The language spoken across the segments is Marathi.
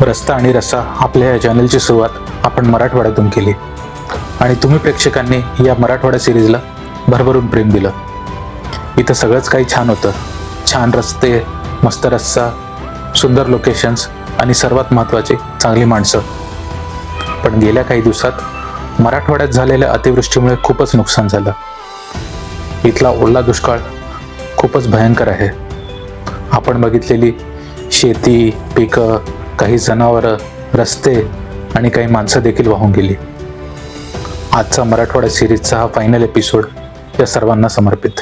रस्ता आणि रस्सा आपल्या या चॅनलची सुरुवात आपण मराठवाड्यातून केली. आणि तुम्ही प्रेक्षकांनी या मराठवाडा सिरीजला भरभरून प्रेम दिलं. इथं सगळंच काही छान होतं. छान रस्ते मस्त रस्सा सुंदर लोकेशन्स आणि सर्वात महत्त्वाचे चांगली माणसं. पण गेल्या काही दिवसात मराठवाड्यात झालेल्या अतिवृष्टीमुळे खूपच नुकसान झालं. इथला ओला दुष्काळ खूपच भयंकर आहे. आपण बघितलेली शेती पिकं काही जनावरं रस्ते आणि काही माणसं देखील वाहून गेली. आजचा मराठवाडा सिरीजचा हा फायनल एपिसोड या सर्वांना समर्पित.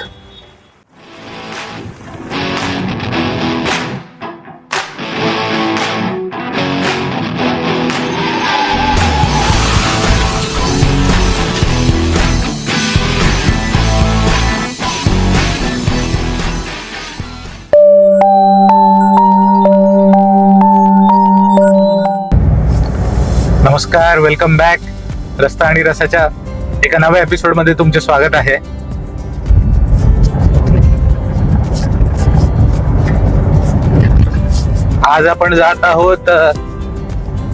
नमस्कार वेलकम बॅक रस्ता आणि रसाच्या एका नव्या एपिसोडमध्ये तुमचे स्वागत आहे. आज आपण जात आहोत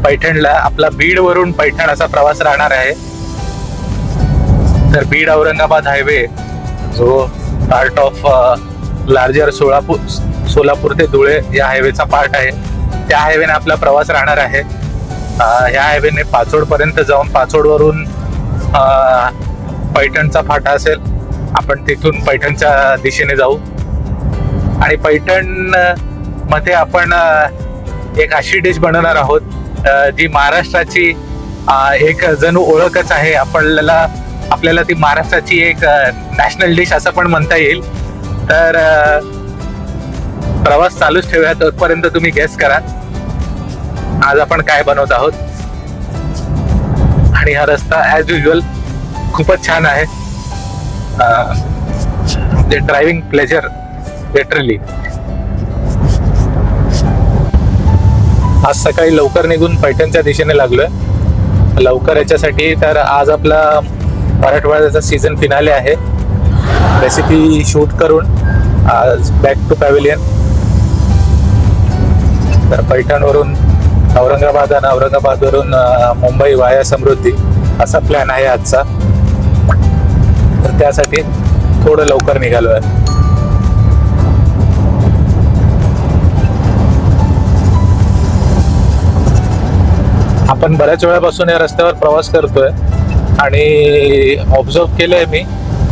पैठणला. आपला बीड वरून पैठण असा प्रवास राहणार आहे. तर बीड औरंगाबाद हायवे जो part of larger Solapur Solapur ते धुळे या हायवेचा पार्ट आहे. त्या हायवेने आपला प्रवास राहणार आहे. ह्या हायवेने पाचोड पर्यंत जाऊन पाचोड वरून पैठणचा फाटा असेल आपण तिथून पैठणच्या दिशेने जाऊ. आणि पैठणमध्ये आपण एक अशी डिश बनवणार आहोत जी महाराष्ट्राची एक जणू ओळखच आहे. आपल्याला आपल्याला ती महाराष्ट्राची एक नॅशनल डिश असं पण म्हणता येईल. तर प्रवास चालूच ठेवूया. तोपर्यंत तुम्ही गेस करा. आज आपण काय बनवत आहोत? आणि हा रस्ता ॲज युजल खूपच छान आहे. ते ड्रायव्हिंग प्लेजर लिटरली आज सकाळी लवकर निघून पैठणच्या दिशेने लागलोय. लवकर याच्यासाठी तर आज आपला मराठवाड्याचा सीझन फिनाले आहे. रेसिपी शूट करून आज बॅक टू पॅव्हिलियन तर पैठणवरून औरंगाबाद आणि औरंगाबादवरून मुंबई वाया समृद्धी असा प्लॅन आहे आजचा. तर त्यासाठी थोडं लवकर निघालो आहे आपण बऱ्याच वेळापासून या रस्त्यावर प्रवास करतोय आणि ऑब्झर्व केलंय मी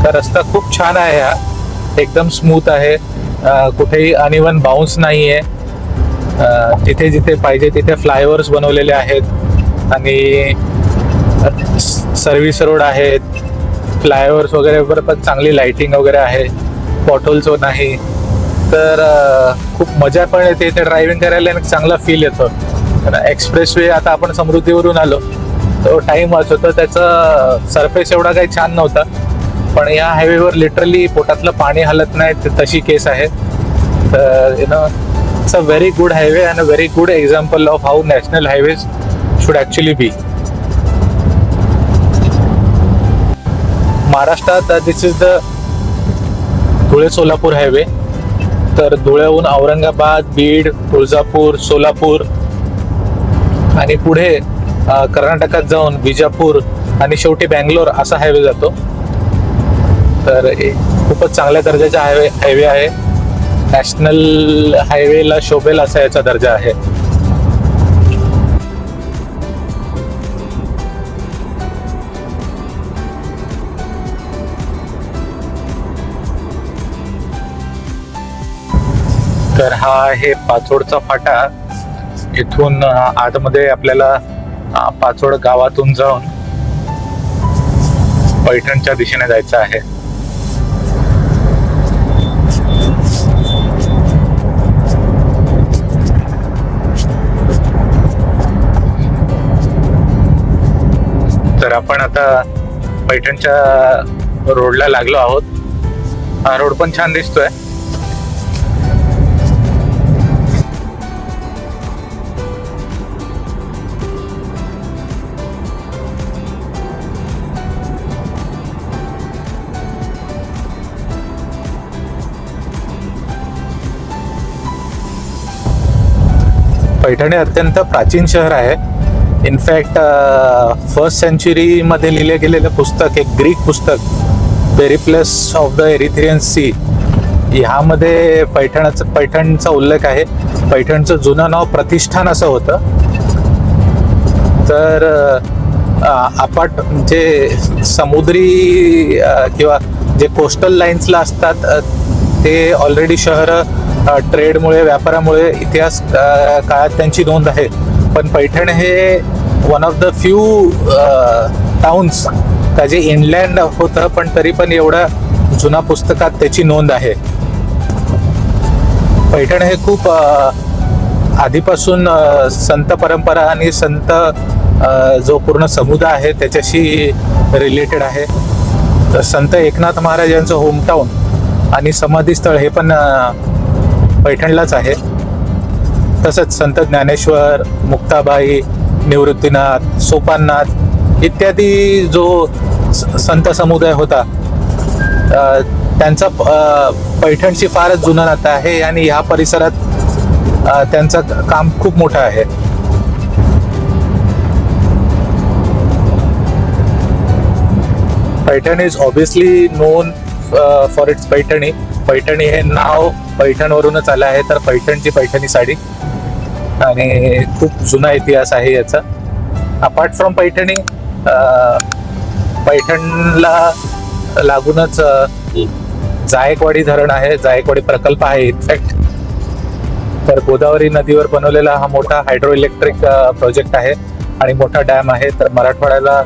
तर रस्ता खूप छान आहे हा. एकदम स्मूथ आहे. कुठेही अनइवन बाउन्स नाही आहे जिथे जिथे पाहिजे तिथे फ्लायओव्हर्स बनवलेले आहेत. आणि सर्व्हिस रोड आहेत. फ्लायओव्हर्स वगैरे वर पण चांगली लाइटिंग वगैरे आहे. पॉटोल्स नाही. तर खूप मजा पण येते इथे ड्रायव्हिंग करायला आणि चांगला फील येतो. एक्सप्रेस वे आता आपण समृद्धीवरून आलो. तो टाइम वाचवतो. त्याचा सरफेस एवढा काही छान नव्हता. पण या हायवेवर लिटरली पोटातलं पाणी हलत नाही. तशी केस आहे. तर you know it's a very good highway and a very good example of how national highways should actually be महाराष्ट्रात this is the Dhule Solapur highway तर धुळ्याहून औरंगाबाद बीड तुळजापूर सोलापूर आणि पुढे कर्नाटकात जाऊन विजापूर आणि शेवटी बँगलोर असा हायवे जातो. तर खूपच चांगल्या दर्जाचा हायवे हायवे आहे. नॅशनल हायवेला शोभेल असा याचा दर्जा आहे. तर हा आहे पाचोडचा फाटा. इथून आतमध्ये आपल्याला पाचोड गावातून जाऊन पैठणच्या दिशेने जायचं आहे. आपण आता पैठणच्या रोडला लागलो आहोत. हा रोड पण छान दिसतोय. पैठण हे अत्यंत प्राचीन शहर आहे. इनफॅक्ट फर्स्ट सेंचुरीमध्ये लिहिलं गेलेलं पुस्तक एक ग्रीक पुस्तक Periplus of the Erythraean Sea ह्यामध्ये पैठणाचं पैठणचा उल्लेख आहे. पैठणचं जुनं नाव प्रतिष्ठान असं होतं. तर अपाट जे समुद्री किंवा जे कोस्टल लाईन्सला असतात ते ऑलरेडी शहरं ट्रेडमुळे व्यापारामुळे इतिहास काळात त्यांची नोंद आहे. पण पैठण हे one of the few towns का जे इनलँड होतं पण तरी पण एवढं जुना पुस्तकात त्याची नोंद आहे. पैठण हे खूप आधीपासून संत परंपरा आणि संत जो पूर्ण समुदाय आहे त्याच्याशी रिलेटेड आहे. तर संत एकनाथ महाराज यांचं होमटाऊन आणि समाधीस्थळ हे पण पैठणलाच आहे. तसंच संत ज्ञानेश्वर मुक्ताबाई निवृत्तीनाथ सोपाननाथ इत्यादी जो संत समुदाय होता त्यांचा पैठणशी फारच जुनं नातं आहे आणि ह्या परिसरात त्यांचं काम खूप मोठं आहे. Paithan is obviously known for its Paithani. Paithani हे नाव पैठणवरूनच आलं आहे तर पैठणची पैठणी साडी. आणि खूप जुना इतिहास आहे याचा. अपार्ट फ्रॉम पैठणी पैठणला लागूनच जायकवाडी धरण आहे जायकवाडी प्रकल्प आहे. इनफॅक्ट तर गोदावरी नदीवर बनवलेला हा मोठा हायड्रो इलेक्ट्रिक प्रोजेक्ट आहे आणि मोठा डॅम आहे. तर मराठवाड्याला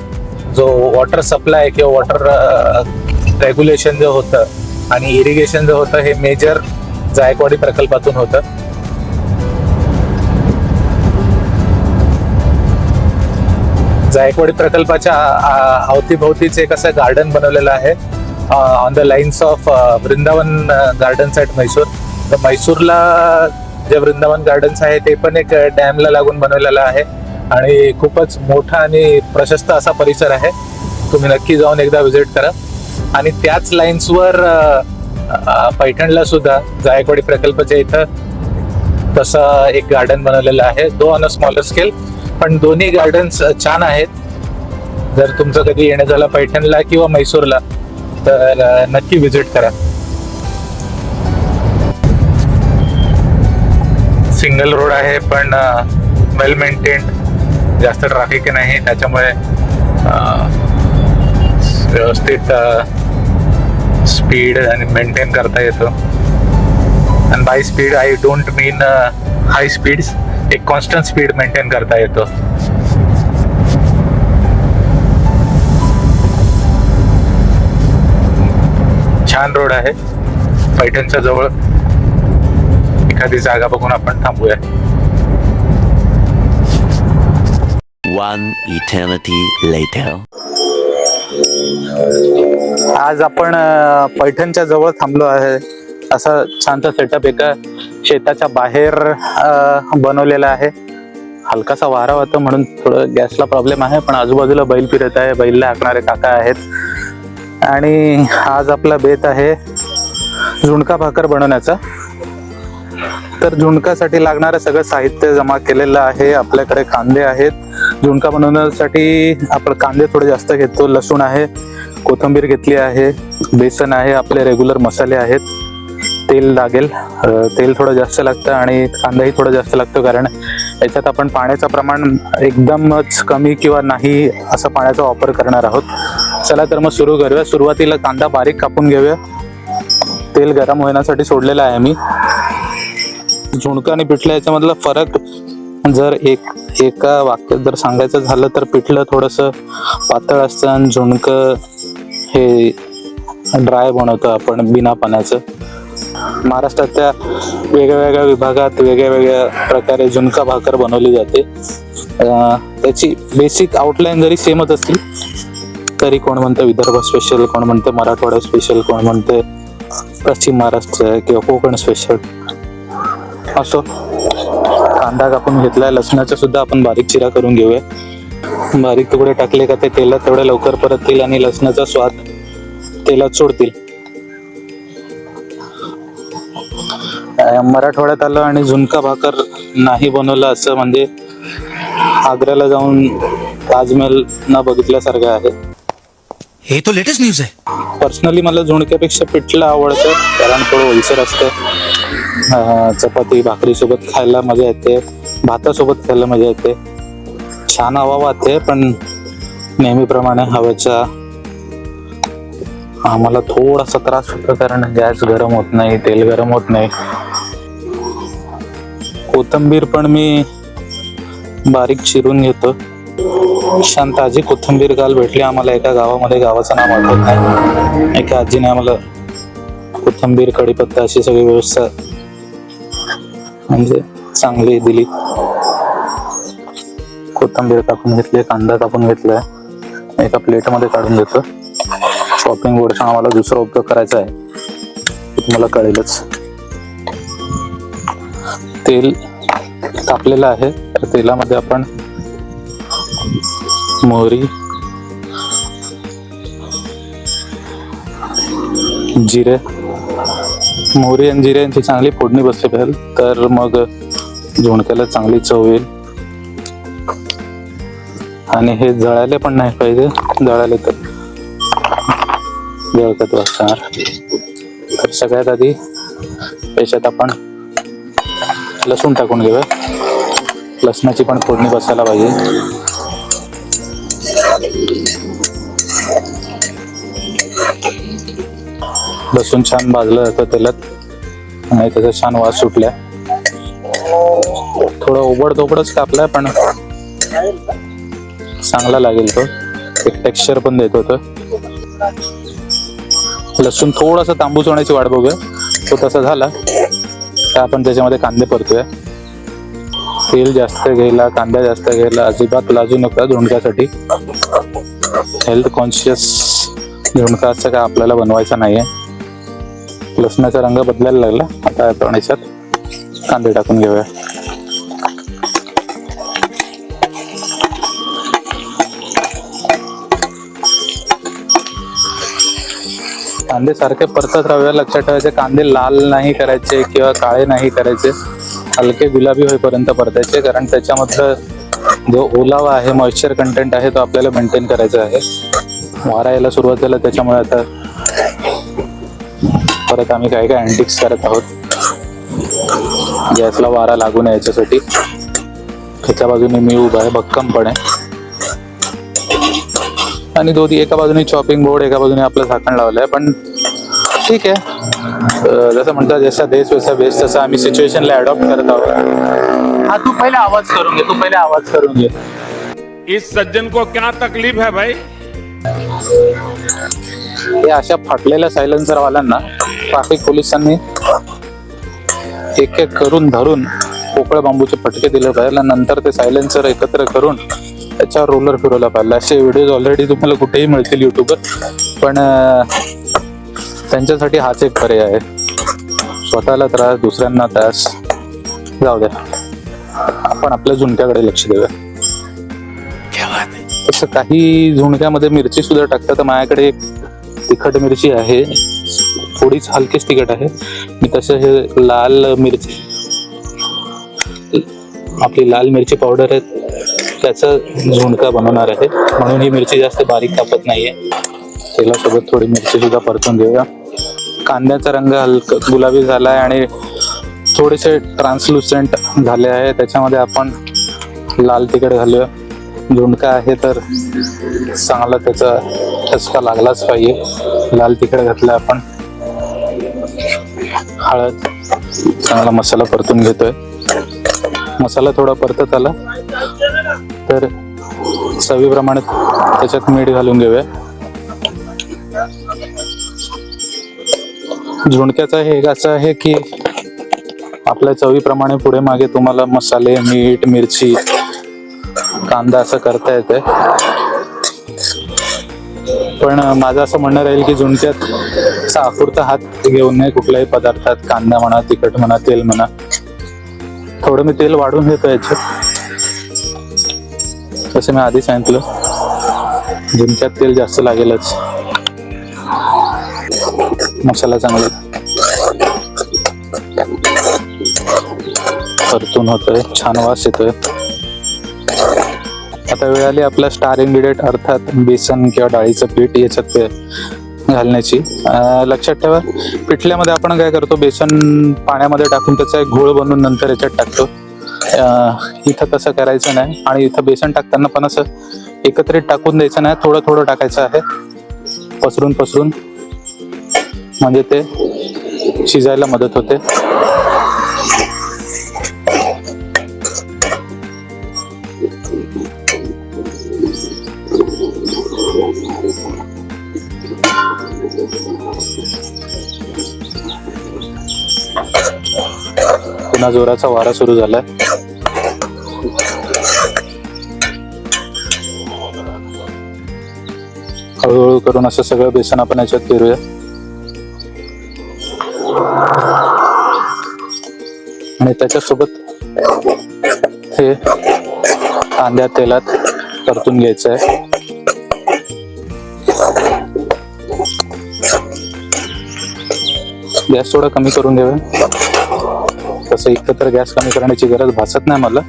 जो वॉटर सप्लाय किंवा वॉटर रेग्युलेशन जे होतं आणि इरिगेशन जे होतं हे मेजर जायकवाडी प्रकल्पातून होतं. जायकवाडी प्रकल्पाच्या आ- अवतीभोवतीच एक असं गार्डन बनवलेलं आहे. On the lines of Vrindavan gardens at Mysore तर म्हैसूरला जे वृंदावन गार्डन्स आहे ते पण एक डॅमला लागून बनवलेलं आहे. आणि खूपच मोठा आणि प्रशस्त असा परिसर आहे. तुम्ही नक्की जाऊन एकदा व्हिजिट करा. आणि त्याच लाईन्सवर पैठणला सुद्धा जायकवाडी प्रकल्पाच्या इथं तसं एक गार्डन बनवलेलं आहे. Though on a smaller scale पण दोन्ही गार्डन्स छान आहेत. जर तुमचं कधी येणं झालं पैठणला किंवा म्हैसूरला तर नक्की व्हिजिट करा. सिंगल रोड आहे पण वेल मेंटेन जास्त ट्रॅफिक नाही त्याच्यामुळे व्यवस्थित स्पीड आणि मेंटेन करता येतो. आणि by speed I don't mean high speeds एक कॉन्स्टंट स्पीड मेंटेन करता येतो. छान रोड आहे. पैठणच्या जवळ एखादी जागा बघून आपण थांबूया. One eternity later. आज आपण पैठणच्या जवळ थांबलो आहे. असा छानसा सेटअप एका शेताच्या बाहेर बनवलेला आहे. हलकासा वारा होता म्हणून थोडं गॅसला प्रॉब्लेम आहे पण आजूबाजूला बैल फिरत आहे बैलला हाकणारे काका आहेत. आणि आज आपला बेत आहे झुणका भाकर बनवण्याचा. तर झुणकासाठी लागणारं सगळं साहित्य जमा केलेलं आहे आपल्याकडे कांदे आहेत. झुणका बनवण्यासाठी आपण कांदे थोडे जास्त घेतो लसूण आहे कोथिंबीर घेतली आहे बेसन आहे आपले रेग्युलर मसाले आहेत. तेल लागेल. तेल थोडं जास्त लागतं आणि कांदाही थोडं जास्त लागतो कारण याच्यात आपण पाण्याचं प्रमाण एकदमच कमी किंवा नाही असं पाण्याचा वापर करणार आहोत. चला तर मग सुरू करूया. सुरुवातीला कांदा बारीक कापून घेऊया. तेल गरम होण्यासाठी सोडलेलं आहे मी. झुणका आणि पिठलं याच्यामधला फरक जर एक एका वाक्यात जर सांगायचं झालं तर पिठलं थोडंसं पातळ असतं आणि झुणकं हे ड्राय बनवतो आपण बिना पाण्याचं. महाराष्ट्रातल्या वेगळ्या वेगळ्या विभागात वेगळ्या वेगळ्या प्रकारे झुणका भाकर बनवली जाते. त्याची बेसिक आउटलाईन जरी सेमच असली तरी कोण म्हणतं विदर्भ स्पेशल कोण म्हणतं मराठवाडा स्पेशल कोण म्हणतं पश्चिम महाराष्ट्र किंवा कोकण स्पेशल असो कांदा कापून घेतलाय लसणाचा सुद्धा आपण बारीक चिरा करून घेऊया. बारीक तुकडे टाकले का ते तेलात तेवढ्या लवकर परततील आणि लसणाचा स्वाद तेलात सोडतील. मराठवाड्यात आलं आणि झुणका भाकर नाही बनवलं असं म्हणजे आग्र्याला जाऊन ताजमहल न बघितल्यासारखं आहे. ये तो लेटेस्ट न्यूज है पर्सनली मला झुणक्यापेक्षा पिठलं आवडतं कारण थोडं ओलसर असतं. चपाती भाकरीसोबत खायला मजा येते भातासोबत खायला मजा येते. छान हवा वाहते पण नेहमीप्रमाणे हवेचा आम्हाला थोडासा त्रास होतो कारण गॅस गरम होत नाही तेल गरम होत नाही. कोथंबीर पण मी बारीक चिरून घेतो. छान ताजी कोथिंबीर काल भेटली आम्हाला एका गावामध्ये. गावाचं नाव आठवत नाही. एका आजीने आम्हाला कोथिंबीर कढीपत्ता अशी सगळी व्यवस्था म्हणजे चांगली दिली. कोथिंबीर कापून घेतली कांदा कापून घेतलाय एका प्लेटमध्ये काढून घेतो शॉपिंग बोर्डचा आम्हाला दुसरा उपयोग करायचा आहे. तुम्हाला कळेलच. तेल तापलेलं आहे. तर तेलामध्ये आपण मोहरी जिरे मोहरी आणि जिरे यांची चांगली फोडणी बसली पाहिजे. तर मग झुणक्याला चांगली चव येईल. आणि हे जळायला पण नाही पाहिजे. जळाले तर जळकत वाचणार. तर सगळ्यात आधी याच्यात आपण लसूण टाकून घेऊया. लसणाची पण फोडणी बसायला पाहिजे. लसूण छान भाजलं जातं तेलात. आणि त्याचा छान वास सुटल्या. थोडं ओबड धोबडच कापलाय पण चांगला लागेल तो. एक टेक्स्चर पण देतो तो. लसूण थोडासा तांबूस होण्याची वाट बघूया. तो तसा झाला. तर आपण त्याच्यामध्ये कांदे परतूया. तेल जास्त घ्यायला कांदा जास्त घ्यायला अजिबात लाजू नका झुणक्यासाठी हेल्थ कॉन्शियस झुणका असं काय आपल्याला बनवायचा नाहीये. लसणाचा रंग बदलायला लागला. आता आपण याच्यात कांदे टाकून घेऊया. कांदे सारखे परतत राहूया लक्षात ठेवायचे कांदे लाल नाही करायचे किंवा काळे नाही करायचे. हलके गुलाबी होईपर्यंत परतायचे कारण त्याच्यामधलं जो ओलावा आहे मॉइश्चर कंटेंट आहे तो आपल्याला मेंटेन करायचा आहे. वारा यायला सुरुवात झाला त्याच्यामुळे आता परत आम्ही काय काय अँटिक्स करत आहोत. गॅसला वारा लागू नये याच्यासाठी. एका बाजूने मी उभा आहे भक्कमपणे. आणि दोन्ही एका बाजूने चॉपिंग बोर्ड एका बाजूने आपलं झाकण लावलंय. पण ठीक आहे. जसं म्हणतात जसा देश वैसा बेस तसं आम्ही सिच्युएशनला अडॉप्ट करत आहोत. हा तू पहिले आवाज करून घे तू पहिले आवाज करून घे. इस सज्जन को क्या तकलीफ है भाई? हे अशा फाटलेल्या सायलेन्सर वाल्यांना ट्रॅफिक पोलिसांनी एक एक करून धरून पोकळ बांबूचे फटके दिले पाहिजे. नंतर ते सायलेन्सर एकत्र करून त्याच्यावर रोलर फिरवला पाहिजे असे व्हिडिओ ऑलरेडी तुम्हाला कुठेही मिळतील युट्यूबवर पण त्यांच्यासाठी हाच एक पर्याय आहे. स्वतःला त्रास दुसऱ्यांना त्रास. जाऊ द्या. आपण आपल्या झुणक्याकडे लक्ष देऊया. क्या बात तसं काही झुणक्यामध्ये मिरची सुद्धा टाकतात. तर माझ्याकडे एक तिखट मिरची आहे. थोडीच हलकीच तिखट आहे. मी तसं हे लाल मिरची आपली लाल मिरची पावडर आहे. त्याचा झुणका बनवणार आहे. म्हणून ही मिरची जास्त बारीक कापत नाहीये. तेलासोबत थोडी मिरची सुद्धा परतून घेऊया कांद्याचा रंग हलका गुलाबी झाला आहे आणि थोडेसे ट्रान्सलुसेंट झाले आहे. त्याच्यामध्ये आपण लाल तिखट घालूया. झुणका आहे तर चांगला त्याचा ठसका लागलाच पाहिजे. लाल तिखट घातलं आपण. हळद चांगला मसाला परतून घेतोय. मसाला थोडा परतत आला. तर चवीप्रमाणे त्याच्यात मीठ घालून घेऊया. झुणक्याचा हे एक असं आहे की आपल्या चवीप्रमाणे पुढे मागे तुम्हाला मसाले मीठ मिरची कांदा असं करता येते पण माझं असं म्हणणं राहील की झुणक्यात साखूरचा हात घेऊन नये कुठल्याही पदार्थात कांदा म्हणा तिखट म्हणा तेल म्हणा. थोडं मी तेल वाढून घेतो याच्यात. तसं मी आधी सांगितलं. झुणक्यात तेल जास्त लागेलच. मसाला चांगला. परतून होतोय छान वास येतोय. आता वेळ आली आपला स्टार इन्ग्रेडियंट अर्थात बेसन किंवा डाळीचं पीठ याच्यात ते घालण्याची. लक्षात ठेवा पिठल्यामध्ये आपण काय करतो बेसन पाण्यामध्ये टाकून त्याचा एक घोळ बनवून नंतर याच्यात टाकतो. इथं तसं करायचं नाही आणि इथं बेसन टाकताना पण असं एकत्रित टाकून द्यायचं नाही थोडं थोडं टाकायचं आहे. पसरून पसरून. म्हणजे ते शिजायला मदत होते. पुन्हा जोराचा वारा सुरू झालाय. हळूहळू करून असं सगळं बेसन आपण याच्यात फिरूया आणि त्याच्यासोबत हे कांद्या तेलात परतून घ्यायचं आहे गॅस थोडा कमी करून घ्यावा तसं इतकं तर गॅस कमी करण्याची गरज भासत नाही मला.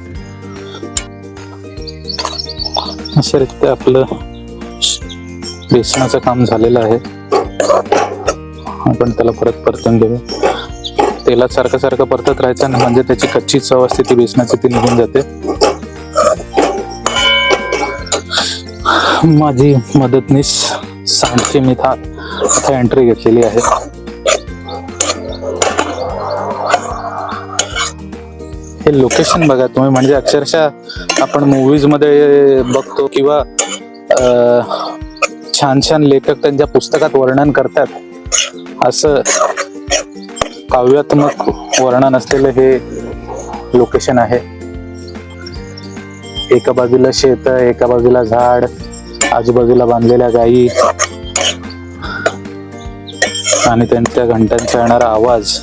अशा रीत्या आपलं बेसनाचं काम झालेलं आहे. आपण त्याला परत परतून घेऊ तेलात सारखं सारखं परतत राहायचं ना म्हणजे त्याची कच्ची चव असते ती बेसनाची ती निघून जाते. माझी मदतनीस सांडची मी था एंट्री घेतलेली आहे. हे लोकेशन बघा तुम्ही. म्हणजे अक्षरशः आपण movies मध्ये बघतो किंवा छान छान लेखक त्यांच्या पुस्तकात वर्णन करतात. असं काव्यात्मक वर्णन असलेलं हे लोकेशन आहे. एका बाजूला शेत एका बाजूला झाड आजूबाजूला बांधलेल्या गायी आणि त्यांच्या घंटांचा येणारा आवाज.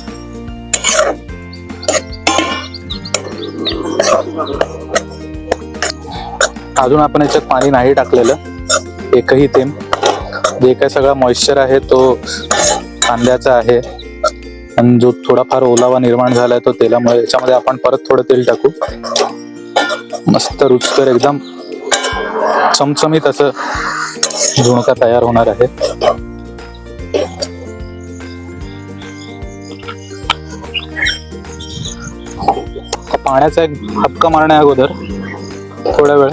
अजून आपण याच्यात पाणी नाही टाकलेलं. एकही थेंब. जे काय सगळा मॉइश्चर आहे तो कांद्याचा आहे. आणि जो थोडाफार ओलावा निर्माण झालाय तो तेलामुळे याच्यामध्ये आपण परत थोडं तेल टाकू. मस्त रुचकर एकदम चमचमीत असं झुणका तयार होणार आहे. पाण्याचा एक हपका मारण्या अगोदर थोडा वेळ.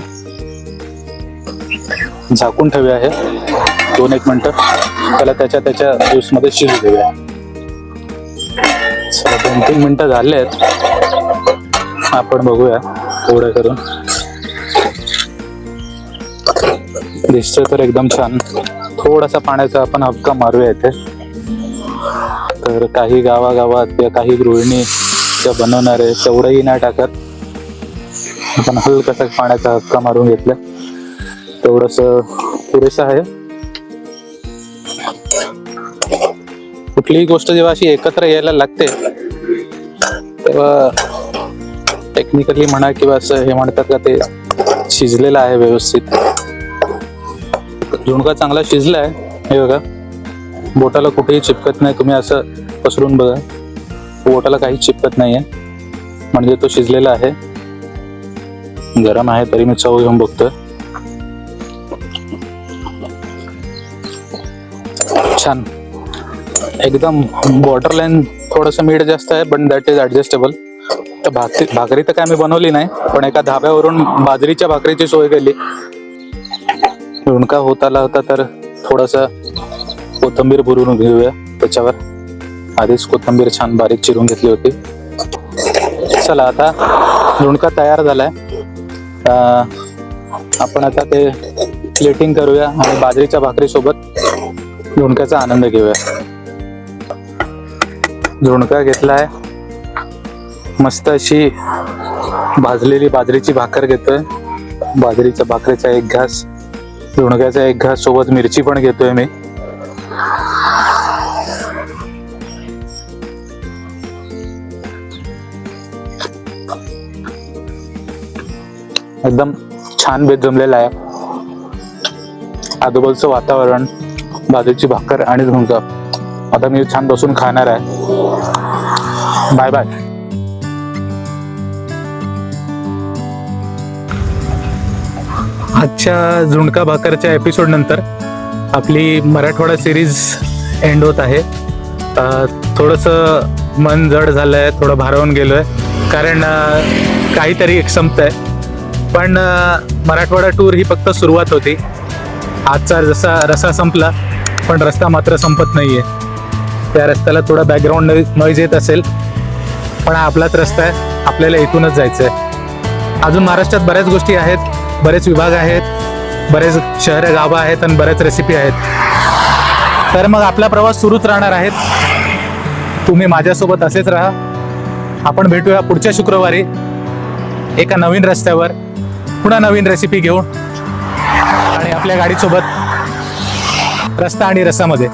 झाकून ठेवूया आहे. दोन एक मिनटं. त्याला त्याच्या त्याच्या ज्यूसमध्ये शिजू देऊया. चला दोन तीन मिनटं झाले आहेत. आपण बघूया एवढं करून. दिसतोय तर एकदम छान. थोडासा पाण्याचा आपण हक्का मारूया इथे. तर काही गावागावात किंवा काही गृहिणी त्या बनवणारे तेवढंही नाही टाकत. आपण हलकासा पाण्याचा हक्का मारून घेतला. तेवढस पुरेसं आहे. कुठलीही गोष्ट जेव्हा अशी एकत्र यायला लागते तेव्हा टेक्निकली म्हणा किंवा असं हे म्हणतात का ते शिजलेलं आहे व्यवस्थित. झुणका चांगला शिजलाय हे बघा. बोटाला कुठेही चिपकत नाही तुम्ही असं पसरून बघा. बोटाला काही चिपकत नाहीये. म्हणजे तो शिजलेला आहे. गरम आहे तरी मी चव घेऊन बघतोय. छान. एकदम बॉर्डर लाईन थोडस मीठ जास्त आहे पण दॅट इज ऍडजस्टेबल तर भाकरी भाकरी तर काय मी बनवली नाही पण एका धाब्यावरून बाजरीच्या भाकरीची सोय केली. लुणका होत आला होता तर थोडस कोथंबीर भरून घेऊया त्याच्यावर. आधीच कोथंबीर छान बारीक चिरून घेतली होती. चला आता लुणका तयार झालाय. आपण आता ते प्लेटिंग करूया आणि बाजरीच्या भाकरीसोबत झुणक्याचा आनंद घेऊया. झुणका घेतलाय. मस्त अशी भाजलेली बाजरीची भाकर घेतोय. बाजरीचा भाकरीचा एक घास झुणक्याचा एक घास सोबत मिरची पण घेतोय मी. एकदम छान बेत जमलेला आहे. आजूबाजूचं वातावरण बाजूची भाकर आणि झुणका. आता मी छान बसून खाणार आहे. बाय बाय आजच्या झुणका भाकरच्या एपिसोड नंतर आपली मराठवाडा सिरीज एंड होत आहे. थोडस मन जड झालं आहे थोडं भारावून गेलोय. कारण काहीतरी एक संपत आहे पण मराठवाडा टूर ही फक्त सुरुवात होती. आजचा जसा रसा संपला पण रस्ता मात्र संपत नाही आहे त्या रस्त्याला थोडा बॅकग्राऊंड नॉईज येत असेल पण हा आपलाच रस्ता आहे आपल्याला इथूनच जायचं आहे अजून महाराष्ट्रात बऱ्याच गोष्टी आहेत बरेच विभाग आहेत बरेच शहरं गावं आहेत आणि बऱ्याच रेसिपी आहेत. तर मग आपला प्रवास सुरूच राहणार आहेत. तुम्ही माझ्यासोबत असेच राहा. आपण भेटूया पुढच्या शुक्रवारी एका नवीन रस्त्यावर पुन्हा नवीन रेसिपी घेऊन. आपल्या गाडीसोबत रस्ता आणि रस्त्यामध्ये.